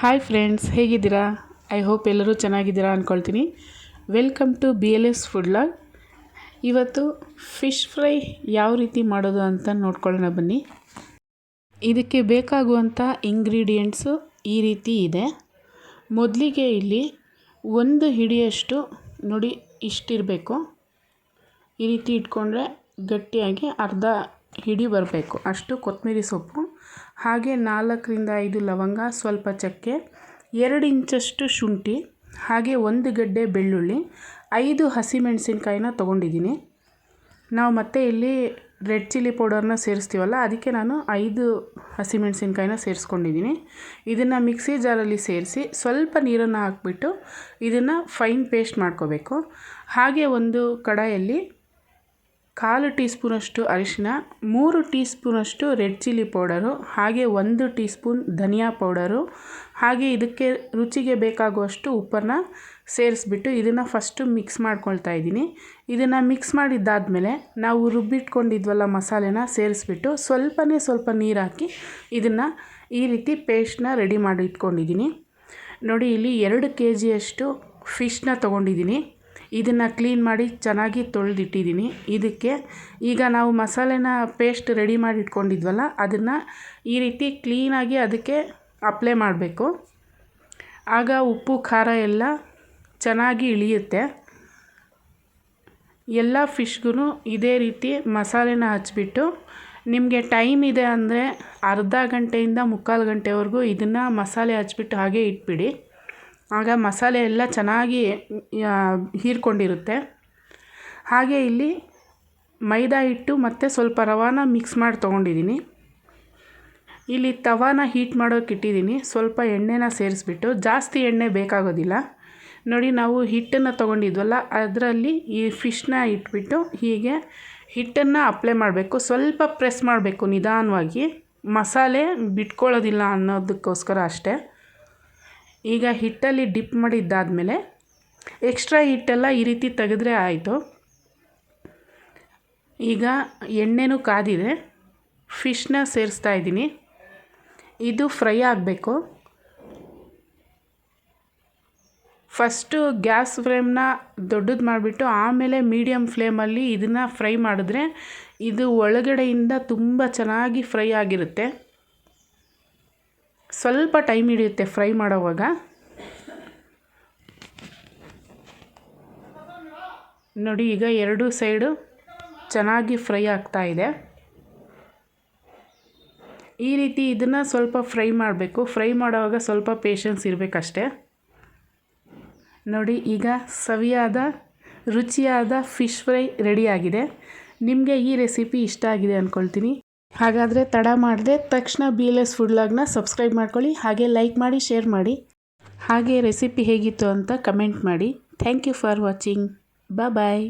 Hi friends ಹೇಗಿದ್ದೀರಾ? I hope ಎಲ್ಲರೂ ಚೆನ್ನಾಗಿದ್ದೀರಾ ಅಂದ್ಕೊಳ್ತೀನಿ welcome to B L S food log ಇವತ್ತು ಫಿಶ್ ಫ್ರೈ ಯಾವ ರೀತಿ ಮಾಡೋದು ಅಂತ ನೋಡ್ಕೊಳ್ಳೋಣ ಬನ್ನಿ. ಇದಕ್ಕೆ ಬೇಕಾಗುವಂಥ ಇಂಗ್ರೀಡಿಯೆಂಟ್ಸು ಈ ರೀತಿ ಇದೆ. ಮೊದಲಿಗೆ ಇಲ್ಲಿ ಒಂದು ಹಿಡಿಯಷ್ಟು ನೋಡಿ ಇಷ್ಟಿರಬೇಕು. ಈ ರೀತಿ ಇಟ್ಕೊಂಡ್ರೆ ಗಟ್ಟಿಯಾಗಿ ಅರ್ಧ ಹಿಡಿ ಬರಬೇಕು. ಅಷ್ಟು ಕೊತ್ತಂಬರಿ ಸೊಪ್ಪು. ಹಾಗೆ ನಾಲ್ಕರಿಂದ ಐದು ಲವಂಗ, ಸ್ವಲ್ಪ ಚಕ್ಕೆ, ಎರಡು ಇಂಚಷ್ಟು ಶುಂಠಿ, ಹಾಗೆ ಒಂದು ಗಡ್ಡೆ ಬೆಳ್ಳುಳ್ಳಿ, ಐದು ಹಸಿಮೆಣಸಿನ್ಕಾಯಿನ ತೊಗೊಂಡಿದ್ದೀನಿ. ನಾವು ಮತ್ತೆ ಇಲ್ಲಿ ರೆಡ್ ಚಿಲ್ಲಿ ಪೌಡರ್ನ ಸೇರಿಸ್ತೀವಲ್ಲ, ಅದಕ್ಕೆ ನಾನು ಐದು ಹಸಿಮೆಣಸಿನ್ಕಾಯಿನ ಸೇರಿಸ್ಕೊಂಡಿದ್ದೀನಿ. ಇದನ್ನು ಮಿಕ್ಸಿ ಜಾರಲ್ಲಿ ಸೇರಿಸಿ ಸ್ವಲ್ಪ ನೀರನ್ನು ಹಾಕ್ಬಿಟ್ಟು ಇದನ್ನು ಫೈನ್ ಪೇಸ್ಟ್ ಮಾಡ್ಕೋಬೇಕು. ಹಾಗೆ ಒಂದು ಕಡಾಯಲ್ಲಿ ಕಾಲು ಟೀ ಸ್ಪೂನಷ್ಟು ಅರಿಶಿನ, ಮೂರು ಟೀ ಸ್ಪೂನಷ್ಟು ರೆಡ್ ಚಿಲ್ಲಿ ಪೌಡರು, ಹಾಗೆ ಒಂದು ಟೀ ಸ್ಪೂನ್ ಧನಿಯಾ ಪೌಡರು. ಹಾಗೆ ಇದಕ್ಕೆ ರುಚಿಗೆ ಬೇಕಾಗುವಷ್ಟು ಉಪ್ಪನ್ನು ಸೇರಿಸ್ಬಿಟ್ಟು ಇದನ್ನು ಫಸ್ಟು ಮಿಕ್ಸ್ ಮಾಡ್ಕೊಳ್ತಾ ಇದ್ದೀನಿ. ಇದನ್ನು ಮಿಕ್ಸ್ ಮಾಡಿದ್ದಾದಮೇಲೆ ನಾವು ರುಬ್ಬಿಟ್ಕೊಂಡಿದ್ವಲ್ಲ ಮಸಾಲೆನ ಸೇರಿಸ್ಬಿಟ್ಟು ಸ್ವಲ್ಪನೇ ಸ್ವಲ್ಪ ನೀರು ಹಾಕಿ ಇದನ್ನು ಈ ರೀತಿ ಪೇಸ್ಟ್ನ ರೆಡಿ ಮಾಡಿ ಇಟ್ಕೊಂಡಿದ್ದೀನಿ ನೋಡಿ, ಇಲ್ಲಿ ಎರಡು ಕೆ ಜಿಯಷ್ಟು ಫಿಶ್ನ ತೊಗೊಂಡಿದ್ದೀನಿ. ಇದನ್ನು ಕ್ಲೀನ್ ಮಾಡಿ ಚೆನ್ನಾಗಿ ತೊಳೆದಿಟ್ಟಿದ್ದೀನಿ. ಇದಕ್ಕೆ ಈಗ ನಾವು ಮಸಾಲೆನ ಪೇಸ್ಟ್ ರೆಡಿ ಮಾಡಿ ಇಟ್ಕೊಂಡಿದ್ವಲ್ಲ, ಅದನ್ನು ಈ ರೀತಿ ಕ್ಲೀನಾಗಿ ಅದಕ್ಕೆ ಅಪ್ಲೈ ಮಾಡಬೇಕು. ಆಗ ಉಪ್ಪು, ಖಾರ ಎಲ್ಲ ಚೆನ್ನಾಗಿ ಇಳಿಯುತ್ತೆ. ಎಲ್ಲ ಫಿಶ್ಗೂ ಇದೇ ರೀತಿ ಮಸಾಲೆನ ಹಚ್ಬಿಟ್ಟು, ನಿಮಗೆ ಟೈಮ್ ಇದೆ ಅಂದರೆ ಅರ್ಧ ಗಂಟೆಯಿಂದ ಮುಕ್ಕಾಲು ಗಂಟೆವರೆಗೂ ಇದನ್ನು ಮಸಾಲೆ ಹಚ್ಬಿಟ್ಟು ಹಾಗೆ ಇಟ್ಬಿಡಿ. ಆಗ ಮಸಾಲೆ ಎಲ್ಲ ಚೆನ್ನಾಗಿ ಹೀರ್ಕೊಂಡಿರುತ್ತೆ. ಹಾಗೆ ಇಲ್ಲಿ ಮೈದಾ ಹಿಟ್ಟು ಮತ್ತು ಸ್ವಲ್ಪ ರವಾನ ಮಿಕ್ಸ್ ಮಾಡಿ ತೊಗೊಂಡಿದ್ದೀನಿ. ಇಲ್ಲಿ ತವಾನ ಹೀಟ್ ಮಾಡೋಕೆ ಇಟ್ಟಿದ್ದೀನಿ. ಸ್ವಲ್ಪ ಎಣ್ಣೆನ ಸೇರಿಸ್ಬಿಟ್ಟು, ಜಾಸ್ತಿ ಎಣ್ಣೆ ಬೇಕಾಗೋದಿಲ್ಲ. ನೋಡಿ, ನಾವು ಹಿಟ್ಟನ್ನು ತೊಗೊಂಡಿದ್ವಲ್ಲ, ಅದರಲ್ಲಿ ಈ ಫಿಶ್ನ ಇಟ್ಬಿಟ್ಟು ಹೀಗೆ ಹಿಟ್ಟನ್ನು ಅಪ್ಲೈ ಮಾಡಬೇಕು. ಸ್ವಲ್ಪ ಪ್ರೆಸ್ ಮಾಡಬೇಕು ನಿಧಾನವಾಗಿ. ಮಸಾಲೆ ಬಿಟ್ಕೊಳ್ಳೋದಿಲ್ಲ ಅನ್ನೋದಕ್ಕೋಸ್ಕರ ಅಷ್ಟೇ. ಈಗ ಹಿಟ್ಟಲ್ಲಿ ಡಿಪ್ ಮಾಡಿದ್ದಾದಮೇಲೆ ಎಕ್ಸ್ಟ್ರಾ ಹಿಟ್ಟೆಲ್ಲ ಈ ರೀತಿ ತೆಗೆದ್ರೆ ಆಯಿತು. ಈಗ ಎಣ್ಣೆನೂ ಕಾದಿದೆ. ಫಿಶ್ನ ಸೇರಿಸ್ತಾ ಇದ್ದೀನಿ. ಇದು ಫ್ರೈ ಆಗಬೇಕು. ಫಸ್ಟು ಗ್ಯಾಸ್ ಫ್ಲೇಮ್ನ ದೊಡ್ಡದು ಮಾಡಿಬಿಟ್ಟು ಆಮೇಲೆ ಮೀಡಿಯಮ್ ಫ್ಲೇಮಲ್ಲಿ ಇದನ್ನು ಫ್ರೈ ಮಾಡಿದ್ರೆ ಇದು ಒಳಗಡೆಯಿಂದ ತುಂಬ ಚೆನ್ನಾಗಿ ಫ್ರೈ ಆಗಿರುತ್ತೆ. ಸ್ವಲ್ಪ ಟೈಮ್ ಹಿಡಿಯುತ್ತೆ ಫ್ರೈ ಮಾಡೋವಾಗ. ನೋಡಿ, ಈಗ ಎರಡು ಸೈಡು ಚೆನ್ನಾಗಿ ಫ್ರೈ ಆಗ್ತಾ ಇದೆ. ಈ ರೀತಿ ಇದನ್ನು ಸ್ವಲ್ಪ ಫ್ರೈ ಮಾಡಬೇಕು. ಫ್ರೈ ಮಾಡುವಾಗ ಸ್ವಲ್ಪ ಪೇಷನ್ಸ್ ಇರಬೇಕಷ್ಟೆ. ನೋಡಿ, ಈಗ ಸವಿಯಾದ, ರುಚಿಯಾದ ಫಿಶ್ ಫ್ರೈ ರೆಡಿಯಾಗಿದೆ ನಿಮಗೆ ಈ ರೆಸಿಪಿ ಇಷ್ಟ ಆಗಿದೆ ಅಂದ್ಕೊಳ್ತೀನಿ ಹಾಗಾದರೆ ತಡ ಮಾಡದೆ ತಕ್ಷಣ B L S food subscribe ಮಾಡ್ಕೊಳ್ಳಿ, ಹಾಗೆ ಲೈಕ್ ಮಾಡಿ ಶೇರ್ ಮಾಡಿ. ಹಾಗೆ ರೆಸಿಪಿ ಹೇಗಿತ್ತು ಅಂತ ಕಮೆಂಟ್ ಮಾಡಿ. Thank you for watching bye